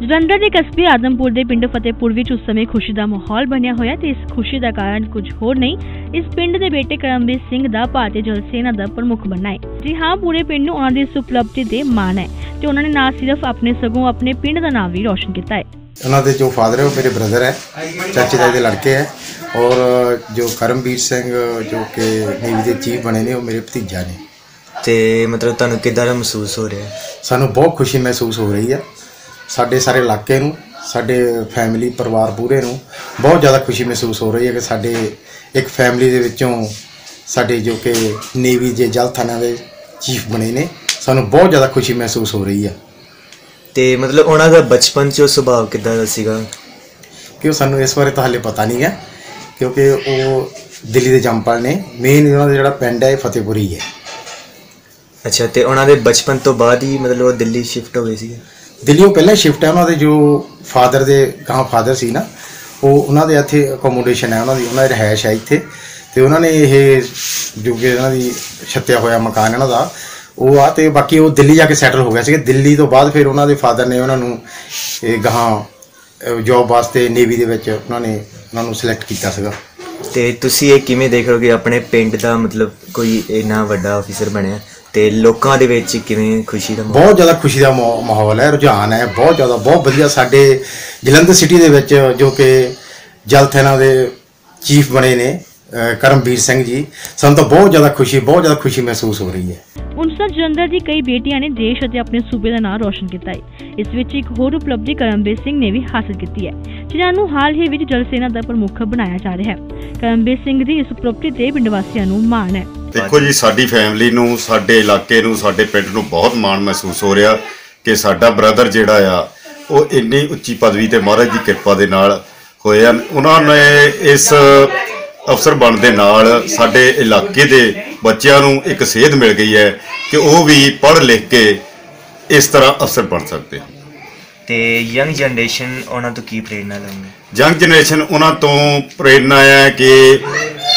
ਜਲੰਧਰ ਦੇ ਕਸਬੇ ਆਦਮਪੁਰ ਦੇ ਪਿੰਡ ਫਤਿਹਪੁਰ ਵਿੱਚ ਉਸ ਸਮੇਂ ਖੁਸ਼ੀ ਦਾ ਮਾਹੌਲ ਬਣਿਆ ਹੋਇਆ ਤੇ ਇਸ ਖੁਸ਼ੀ ਦਾ ਕਾਰਨ ਕੁਝ ਹੋਰ ਨਹੀਂ ਇਸ ਪਿੰਡ ਦੇ ਬੇਟੇ ਕਰਮਵੀਰ ਸਿੰਘ ਦਾ ਭਾਰਤੀ ਜਲ ਸੈਨਾ ਦਾ ਪ੍ਰਮੁੱਖ ਬਣਨਾ ਹੈ। ਜੀ ਹਾਂ ਪੂਰੇ ਪਿੰਡ ਨੂੰ ਉਹਨਾਂ ਦੀ ਇਸ ਉਪਲਬਧੀ ਤੇ ਮਾਣ ਹੈ ਤੇ ਉਹਨਾਂ ਨੇ ਨਾ ਸਿਰਫ ਆਪਣੇ ਸਗੋਂ ਆਪਣੇ ਪਿੰਡ ਦਾ ਨਾਮ ਵੀ ਰੌਸ਼ਨ ਕੀਤਾ ਹੈ। ਉਹਨਾਂ ਦੇ ਜੋ ਫਾਦਰ ਹੈ ਉਹ ਮੇਰੇ ਬ੍ਰਦਰ ਹੈ ਚਾਚੇ ਤਾਏ ਦੇ ਲੜਕੇ ਹੈ ਔਰ ਜੋ ਕਰਮਵੀਰ ਸਿੰਘ ਜੋ ਕਿ ਨੇਵੀ ਦੇ ਚੀਫ ਬਣੇ ਨੇ ਉਹ ਮੇਰੇ ਭਤੀਜਾ ਨੇ। ਤੇ ਮਤਲਬ ਤੁਹਾਨੂੰ ਕਿੱਦਾਂ ਦਾ ਮਹਿਸੂਸ ਹੋ ਰਿਹਾ ਸਾਨੂੰ ਬਹੁਤ ਖੁਸ਼ੀ ਮਹਿਸੂਸ ਹੋ ਰਹੀ ਹੈ। ਸਾਡੇ ਸਾਰੇ ਇਲਾਕੇ ਨੂੰ ਸਾਡੇ ਫੈਮਿਲੀ ਪਰਿਵਾਰ ਪੂਰੇ ਨੂੰ ਬਹੁਤ ਜ਼ਿਆਦਾ ਖੁਸ਼ੀ ਮਹਿਸੂਸ ਹੋ ਰਹੀ ਹੈ ਕਿ ਸਾਡੇ ਇੱਕ ਫੈਮਿਲੀ ਦੇ ਵਿੱਚੋਂ ਸਾਡੇ ਜੋ ਕਿ ਨੇਵੀ ਦੇ ਜਲ ਥਾਣਾ ਦੇ ਚੀਫ ਬਣੇ ਨੇ ਸਾਨੂੰ ਬਹੁਤ ਜ਼ਿਆਦਾ ਖੁਸ਼ੀ ਮਹਿਸੂਸ ਹੋ ਰਹੀ ਹੈ। ਤੇ ਮਤਲਬ ਉਹਨਾਂ ਦਾ ਬਚਪਨ 'ਚ ਉਹ ਸੁਭਾਅ ਕਿੱਦਾਂ ਦਾ ਸੀਗਾ? ਕਿ ਉਹ ਸਾਨੂੰ ਇਸ ਬਾਰੇ ਤਾਂ ਹਾਲੇ ਪਤਾ ਨਹੀਂ ਹੈ ਕਿਉਂਕਿ ਉਹ ਦਿੱਲੀ ਦੇ ਜੰਪਲ ਨੇ ਮੇਨ ਉਹਨਾਂ ਦਾ ਜਿਹੜਾ ਪਿੰਡ ਹੈ ਫਤਿਹਪੁਰੀ ਹੈ। ਅੱਛਾ ਤੇ ਉਹਨਾਂ ਦੇ ਬਚਪਨ ਤੋਂ ਬਾਅਦ ਹੀ ਮਤਲਬ ਉਹ ਦਿੱਲੀ ਸ਼ਿਫਟ ਹੋ ਗਏ ਸੀਗੇ? ਦਿੱਲੀ ਉਹ ਪਹਿਲਾਂ ਸ਼ਿਫਟ ਹੈ ਉਹਨਾਂ ਦੇ, ਜੋ ਫਾਦਰ ਦੇ ਗਾਂ ਫਾਦਰ ਸੀ ਨਾ, ਉਹ ਉਹਨਾਂ ਦੇ ਇੱਥੇ ਅਕੋਮੋਡੇਸ਼ਨ ਹੈ, ਉਹਨਾਂ ਦੀ ਉਹਨਾਂ ਦੀ ਰਹਿائش ਹੈ ਇੱਥੇ। ਤੇ ਉਹਨਾਂ ਨੇ ਇਹ ਜੋ ਕਿ ਇਹਨਾਂ ਦੀ ਛੱਤਿਆ ਹੋਇਆ ਮਕਾਨ ਇਹਨਾਂ ਦਾ, ਉਹ ਆ ਤੇ ਬਾਕੀ ਉਹ ਦਿੱਲੀ ਜਾ ਕੇ ਸੈਟਲ ਹੋ ਗਿਆ ਸੀ ਦਿੱਲੀ ਤੋਂ ਬਾਅਦ ਫਿਰ ਉਹਨਾਂ ਦੇ ਫਾਦਰ ਨੇ ਉਹਨਾਂ ਨੂੰ ਇਹ ਗਾਂ ਜੋਬ ਵਾਸਤੇ ਨੇਵੀ ਦੇ ਵਿੱਚ ਉਹਨਾਂ ਨੇ, ਉਹਨਾਂ ਨੂੰ ਸਿਲੈਕਟ ਕੀਤਾ ਸੀਗਾ। ਤੇ ਤੁਸੀਂ ਇਹ ਕਿਵੇਂ ਦੇਖ ਰਹੇ ਹੋ ਕਿ ਆਪਣੇ ਪਿੰਡ ਦਾ ਮਤਲਬ ਕੋਈ ਇੰਨਾ ਵੱਡਾ ਅਫੀਸਰ ਬਣਿਆ? ਤੇ ਲੋਕਾਂ ਦੇ ਵਿੱਚ ਕਿਵੇਂ ਖੁਸ਼ੀ ਦਾ ਮਾਹੌਲ? ਬਹੁਤ ਜ਼ਿਆਦਾ ਖੁਸ਼ੀ ਦਾ ਮਾਹੌ- ਮਾਹੌਲ ਹੈ ਰੁਝਾਨ ਹੈ ਬਹੁਤ ਜ਼ਿਆਦਾ ਬਹੁਤ ਵਧੀਆ ਸਾਡੇ ਜਲੰਧਰ ਸਿਟੀ ਦੇ ਵਿੱਚ ਜੋ ਕਿ ਜਲ ਥੈਨਾ ਦੇ ਚੀਫ ਬਣੇ ਨੇ ਕਰਮਵੀਰ ਸਿੰਘ ਜੀ ਸਾਨੂੰ ਤਾਂ ਬਹੁਤ ਜ਼ਿਆਦਾ ਖੁਸ਼ੀ ਬਹੁਤ ਜ਼ਿਆਦਾ ਖੁਸ਼ੀ ਮਹਿਸੂਸ ਹੋ ਰਹੀ ਹੈ। ਉਨਸਰ ਜਲੰਧਰ ਦੀ ਕਈ ਬੇਟੀਆਂ ਨੇ ਦੇਸ਼ ਅਤੇ ਆਪਣੇ ਸੂਬੇ ਦਾ ਨਾਮ ਰੌਸ਼ਨ ਕੀਤਾ ਹੈ। ਇਸ ਵਿੱਚ ਇੱਕ ਹੋਰ ਉਪਲਬਧੀ ਕਰਮਵੀਰ ਸਿੰਘ ਨੇ ਵੀ ਹਾਸਲ ਕੀਤੀ ਹੈ ਜਿਨ੍ਹਾਂ ਨੂੰ ਹਾਲ ਹੀ ਵਿੱਚ ਜਲ ਸੈਨਾ ਦਾ ਪ੍ਰਮੁੱਖ ਬਣਾਇਆ ਜਾ ਰਿਹਾ ਹੈ। ਕਰਮਵੀਰ ਸਿੰਘ ਦੀ ਇਸ ਉਪਲਬਧੀ ਤੇ ਪਿੰਡ ਵਾਸੀਆਂ ਨੂੰ ਮਾਣ ਹੈ। ਦੇਖੋ ਜੀ ਸਾਡੀ ਫੈਮਿਲੀ ਨੂੰ ਸਾਡੇ ਇਲਾਕੇ ਨੂੰ ਸਾਡੇ ਪਿੰਡ ਨੂੰ ਬਹੁਤ ਮਾਣ ਮਹਿਸੂਸ ਹੋ ਰਿਹਾ ਕਿ ਸਾਡਾ ਬ੍ਰਦਰ ਜਿਹੜਾ ਆ ਉਹ ਇੰਨੀ ਉੱਚੀ ਪਦਵੀ ਤੇ ਮਹਾਰਾਜ ਦੀ ਕਿਰਪਾ ਦੇ ਨਾਲ ਹੋਏ ਹਨ। ਉਹਨਾਂ ਨੇ ਇਸ ਅਫਸਰ ਬਣਨ ਦੇ ਨਾਲ ਸਾਡੇ ਇਲਾਕੇ ਦੇ ਬੱਚਿਆਂ ਨੂੰ ਇੱਕ ਸੇਧ ਮਿਲ ਗਈ ਹੈ ਕਿ ਉਹ ਵੀ ਪੜ੍ਹ ਲਿਖ ਕੇ ਇਸ ਤਰ੍ਹਾਂ ਅਫਸਰ ਬਣ ਸਕਦੇ ਹਨ। ਤੇ ਯੰਗ ਜਨਰੇਸ਼ਨ ਉਹਨਾਂ ਤੋਂ ਕੀ ਪ੍ਰੇਰਨਾ ਲਓਗੇ ਯੰਗ ਜਨਰੇਸ਼ਨ ਉਹਨਾਂ ਤੋਂ ਪ੍ਰੇਰਨਾ ਹੈ ਕਿ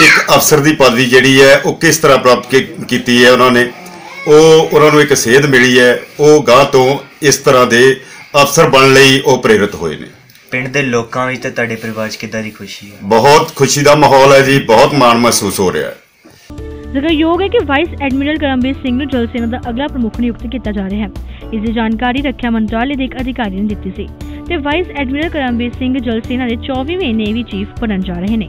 ਇੱਕ ਅਫਸਰ ਦੀ ਪਦਵੀ ਜਿਹੜੀ ਹੈ ਉਹ ਕਿਸ ਤਰ੍ਹਾਂ ਪ੍ਰਾਪਤ ਕੀ- ਕੀਤੀ ਹੈ ਉਹਨਾਂ ਨੇ? ਉਹ ਉਹਨਾਂ ਨੂੰ ਇੱਕ ਸੇਧ ਮਿਲੀ ਹੈ। ਉਹ ਗਾਂ ਤੋਂ ਇਸ ਤਰ੍ਹਾਂ ਦੇ ਅਫਸਰ ਬਣਨ ਲਈ ਉਹ ਪ੍ਰੇਰਿਤ ਹੋਏ ਨੇ। ਪਿੰਡ ਦੇ ਲੋਕਾਂ ਵਿੱਚ ਤੇ ਤੁਹਾਡੇ ਪਰਿਵਾਰ 'ਚ ਕਿੱਦਾਂ ਦੀ ਖੁਸ਼ੀ ਹੈ? ਬਹੁਤ ਖੁਸ਼ੀ ਦਾ ਮਾਹੌਲ ਹੈ ਜੀ ਬਹੁਤ ਮਾਣ ਮਹਿਸੂਸ ਹੋ ਰਿਹਾ ਹੈ। ਜ਼ਿਕਰਯੋਗ ਹੈ ਕਿ ਵਾਈਸ ਐਡਮਿਰਲ ਕਰਮਵੀਰ ਸਿੰਘ ਨੂੰ ਜਲ ਸੈਨਾ ਦਾ ਅਗਲਾ ਪ੍ਰਮੁੱਖ ਨਿਯੁਕਤ ਕੀਤਾ ਜਾ ਰਿਹਾ ਹੈ। ਇਸ ਦੀ ਜਾਣਕਾਰੀ ਰੱਖਿਆ ਮੰਤਰਾਲੇ ਦੇ ਇੱਕ ਅਧਿਕਾਰੀ ਨੇ ਦਿੱਤੀ ਸੀ। ਤੇ ਵਾਈਸ ਐਡਮਿਰਲ ਕਰਮਵੀਰ ਸਿੰਘ ਜਲ ਸੈਨਾ ਦੇ 24ਵੇਂ ਨੇਵੀ ਚੀਫ ਬਣਨ ਜਾ ਰਹੇ ਨੇ।